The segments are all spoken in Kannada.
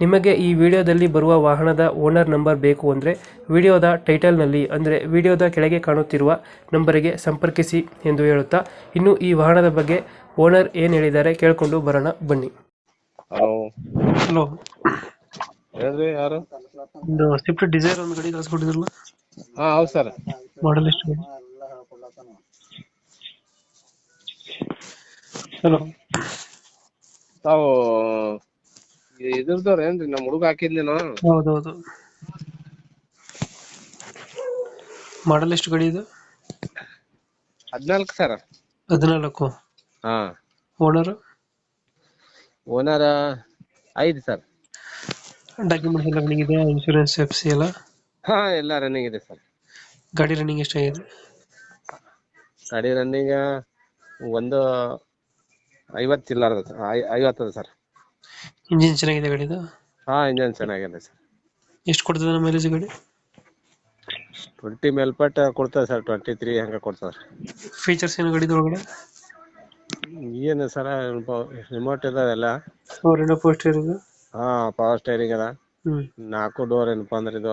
ನಿಮಗೆ ಈ ವಿಡಿಯೋದಲ್ಲಿ ಬರುವ ವಾಹನದ ಓನರ್ ನಂಬರ್ ಬೇಕು ಅಂದರೆ ವಿಡಿಯೋದ ಟೈಟಲ್ನಲ್ಲಿ ಅಂದರೆ ವಿಡಿಯೋದ ಕೆಳಗೆ ಕಾಣುತ್ತಿರುವ ನಂಬರಿಗೆ ಸಂಪರ್ಕಿಸಿ ಎಂದು ಹೇಳುತ್ತಾ ಇನ್ನು ಈ ವಾಹನದ ಬಗ್ಗೆ ಓನರ್ ಏನು ಹೇಳಿದ್ದಾರೆ ಕೇಳಿಕೊಂಡು ಬರೋಣ ಬನ್ನಿ. ಹಲೋ. ಹಲೋ. ಹೇಳ್ರಿ ಯಾರು? ಒಂದು ಸ್ವಿಫ್ಟ್ ಡಿಸೈರ್ ಒಂದು ಗಾಡಿ ಕಳಿಸ್ಕೊಟ್ಟಿದ್ರಲ್ಲ? ಹಾ ಹೌದು ಸರ್. ಮಾಡಲ್ ಎಷ್ಟು? ಗಾಡಿ ಹಲೋ. ತಾವು ಇದ್ರದವ್ರ ಏನ್ರಿ? ನಮ್ ಹುಡುಗ ಹಾಕಿದ್ನೇನೋ? ಹೌದೌದು. ಮಾಡಲ್ ಎಷ್ಟು ಗಾಡಿ ಇದು? ಹದ್ನಾಲ್ಕು ಸರ್. ಹದಿನಾಲ್ಕು. ಹಾ. ಓನರ್ ಓನರ್ ಐದು ಸರ್. ಡಾಕ್ಯುಮೆಂಟ್ ಎಲ್ಲ ರನ್ನಿಂಗ್ ಇದೆ ಇನ್ಶೂರೆನ್ಸ್ ಎಫ್ ಸಿ ಎಲ್ಲ? ಹಾ ಎಲ್ಲ ರನ್ನಿಂಗ್ ಇದೆ ಸರ್. ಗಾಡಿ ರನ್ನಿಂಗ್ ಎಷ್ಟಾಗಿದೆ ಗಾಡಿ ರನ್ನಿಂಗ್ ಒಂದು ಐವತ್ತು ಚಿಲ್ಲರ್ ಅದ ಸರ್ ಐವತ್ತು ಅದ ಸರ್. ಇಂಜಿನ್ ಚೆನ್ನಾಗಿದೆ ಗಾಡಿದು ಹಾ ಇಂಜಿನ್ ಚೆನ್ನಾಗಿದೆ ಸರ್. ಎಷ್ಟು ಕೊಡ್ತದೆ ನಮ್ಮ ಮೈಲೇಜ್ ಗಾಡಿ? ಟ್ವೆಂಟಿ ಮೇಲ್ಪಟ್ಟ ಕೊಡ್ತದೆ ಸರ್ ಟ್ವೆಂಟಿ ತ್ರೀ ಹಂಗೆ ಕೊಡ್ತದೆ ಫೀಚರ್ಸ್ ಏನು ಗಾಡಿ ಒಳಗಡೆ ಏನು ಸರ್ ರಿಮೋಟ್ ಇದಾವೆಲ್ಲ ಇಂಡೋ ಪೋಸ್ಟ್ ಇರೋದು ಹಾ ಪವರ್ ಸ್ಟೇರಿಂಗ್ ಅದ. ನಾಲ್ಕು ಡೋರ್ ಏನಪ್ಪಾ ಅಂದ್ರೆ ಇದು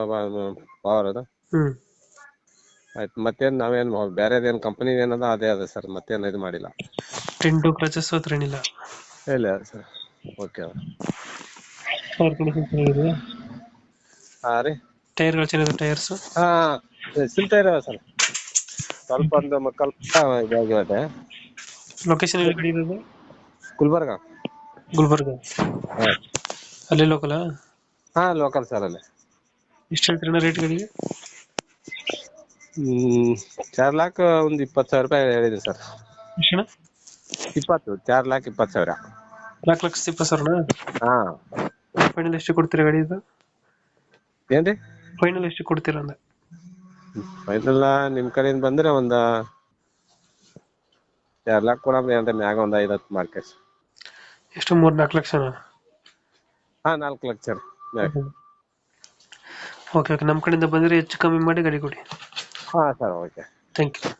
ಪವರ್ ಅದ ಹ್ಮ್. ಆಯ್ತು ಮತ್ತೇನ್ ನಾವೇನ್ ಬೇರೆದೇನ್ ಕಂಪನಿ ಏನದ ಅದೇ ಅದ ಸರ್ ಮತ್ತೇನು ಇದು ಮಾಡಿಲ್ಲ. ಟೆನ್ ಟು ಕ್ರಚಸ್ ಹತ್ರ ಏನಿಲ್ಲ? ಇಲ್ಲ ಸರ್. ಓಕೆ ಟೈರ್ ಕಂಡೀಷನ್ ಹಾ ರೀ. ಟೈರ್ಗಳು ಚೆನ್ನಾಗಿದೆ ಟೈರ್ಸ್ ಹಾ ಟೈರ್ ಇದಾವ ಸರ್. ಸ್ವಲ್ಪ ಒಂದು ಮಕ್ಕಳ ಇದಾಗಿವತ್ತೆ ಲೊಕೇಶನ್ ಎಲ್ಲಿ ಗಾಡಿ ಇರೋದು? ಗುಲ್ಬರ್ಗ. ಗುಲ್ಬರ್ಗ. ಹಾ. ಅಲ್ಲಿ ಲೋಕಲ್ ಹಾ ಲೋಕಲ್ ಸರ್ ಅಲ್ಲಿ. ಎಷ್ಟು ಹೇಳ್ತೀರಣ್ಣ ರೇಟ್ ಗಾಡಿಗೆ? ಹ್ಮ್ ಚಾರ್ ಲಾಕ್ ಒಂದ್ ಇಪ್ಪತ್ತು ಸಾವಿರ ರೂಪಾಯಿ ಹೇಳಿದೆ ಸರ್. ಇಪ್ಪತ್ತು ಚಾರ್ ಲಾಕ್ ಇಪ್ಪತ್ತು ಸಾವಿರ. ನಾಲ್ಕು ಲಕ್ಷ ಇಪ್ಪತ್ತು ಹಾ. ಫೈನಲ್ ಎಷ್ಟು ಕೊಡ್ತೀರಾ ಗಾಡಿ ಇದು? ಏನ್ರಿ? ಫೈನಲ್ ಎಷ್ಟು ಕೊಡ್ತೀರಾ ಅಂದೆ? ಫೈನಲ್ ನಿಮ್ ಕಡೆಯಿಂದ ಬಂದ್ರೆ ಒಂದ ಎರಡು ಲಕ್ಷ ಕೊಡಮ್ರಿ ಅಂತ ಮ್ಯಾಗ ಒಂದ್ ಐದ್ ಹತ್ತು ಮಾರ್ಕೆಟ್ ಎಷ್ಟು ಮೂರ್ ನಾಲ್ಕು ಲಕ್ಷನಾ ಹಾ ನಾಲ್ಕು ಲಕ್ಷ ಮ್ಯಾಗ. ಓಕೆ ಓಕೆ ನಮ್ಮ ಕಡೆಯಿಂದ ಬಂದ್ರೆ ಹೆಚ್ಚು ಕಮ್ಮಿ ಮಾಡಿ ಗಾಡಿ ಕೊಡಿ. ಹಾ ಸರ್ ಓಕೆ ಥ್ಯಾಂಕ್ ಯು